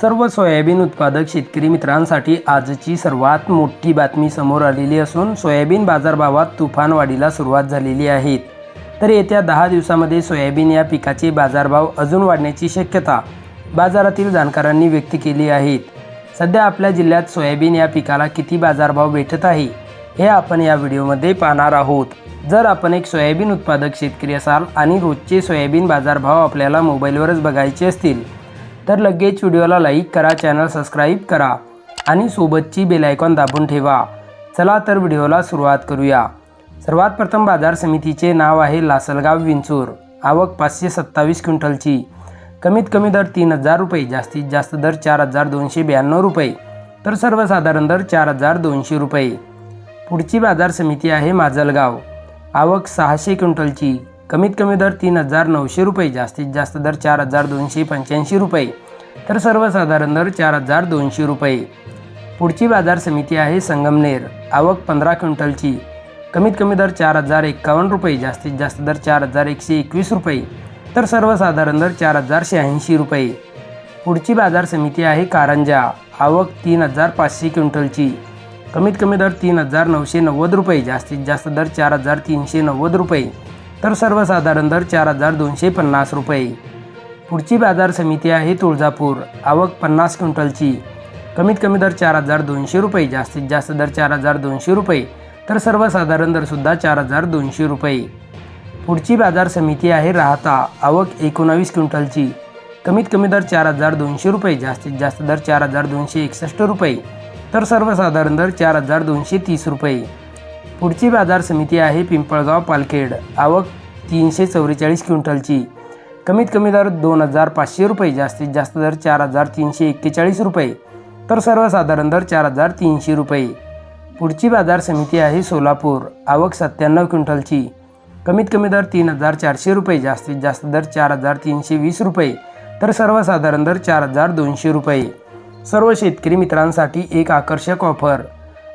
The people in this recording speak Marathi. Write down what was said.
सर्व सोयाबीन उत्पादक शेतकरी मित्रांसाठी आजची सर्वात मोठी बातमी समोर आलेली असून सोयाबीन बाजारभावात तुफान वाढीला सुरुवात झालेली आहे. तर येत्या दहा दिवसामध्ये सोयाबीन या पिकाचे बाजारभाव अजून वाढण्याची शक्यता बाजारातील जाणकारांनी व्यक्त केली आहेत सध्या आपल्या जिल्ह्यात सोयाबीन या पिकाला किती बाजारभाव भेटत आहे हे आपण या व्हिडिओमध्ये पाहणार आहोत. जर आपण एक सोयाबीन उत्पादक शेतकरी असाल आणि रोजचे सोयाबीन बाजारभाव आपल्याला मोबाईलवरच बघायचे असतील तर लगेच व्हिडिओला लाईक करा चॅनल सबस्क्राईब करा आणि सोबतची बेलायकॉन दाबून ठेवा. चला तर व्हिडिओला सुरुवात करूया. सर्वात प्रथम बाजार समितीचे नाव आहे लासलगाव विंचूर. आवक पाचशे सत्तावीस क्विंटलची. कमीत कमी दर तीन हजार रुपये जास्तीत जास्त दर चार हजार दोनशे ब्याण्णव रुपये तर सर्वसाधारण दर चार हजार दोनशे रुपये. पुढची बाजार समिती आहे माजलगाव. आवक सहाशे क्विंटलची. कमीत कमी दर तीन हजार नऊशे रुपये जास्तीत जास्त दर चार हजार दोनशे पंच्याऐंशी रुपये तर सर्वसाधारण दर चार हजार दोनशे रुपये. पुढची बाजार समिती आहे संगमनेर आवक पंधरा क्विंटलची. कमीत कमी दर चार हजार एक्कावन्न रुपये जास्तीत जास्त दर चार हजार एकशे एकवीस रुपये तर सर्वसाधारण दर चार हजार शहाऐंशी रुपये. पुढची बाजार समिती आहे कारंजा आवक तीन हजार पाचशे क्विंटलची. कमीत कमी दर तीन हजार नऊशे नव्वद रुपये जास्तीत जास्त दर चार हजार तीनशे नव्वद रुपये तर सर्वसाधारण दर चार हजार दोनशे पन्नास रुपये. पुढची बाजार समिती आहे तुळजापूर. आवक पन्नास क्विंटलची. कमीत कमी दर चार हजार दोनशे रुपये. जास्तीत जास्त दर चार हजार दोनशे रुपये. तर सर्वसाधारण दरसुद्धा चार हजार दोनशे रुपये. पुढची बाजार समिती आहे राहता. आवक एकोणावीस क्विंटलची. कमीत कमी दर चार हजार दोनशे रुपये. जास्तीत जास्त दर चार हजार दोनशे एकसष्ट रुपये. तर सर्वसाधारण दर चार हजार दोनशे तीस रुपये. पुढची बाजार समिती आहे पिंपळगाव पालखेड. आवक तीनशे चौवेचाळीस क्विंटलची. कमीत कमी दर दोन हजार पाचशे रुपये जास्तीत जास्त दर चार हजार तीनशे एक्केचाळीस रुपये तर सर्वसाधारण दर चार हजार तीनशे रुपये. पुढची बाजार समिती आहे सोलापूर. आवक सत्त्याण्णव क्विंटलची. कमीत कमी दर तीन हजार चारशे रुपये जास्तीत जास्त दर चार हजार तीनशे वीस रुपये तर सर्वसाधारण दर चार हजार दोनशे रुपये. सर्व शेतकरी मित्रांसाठी एक आकर्षक ऑफर.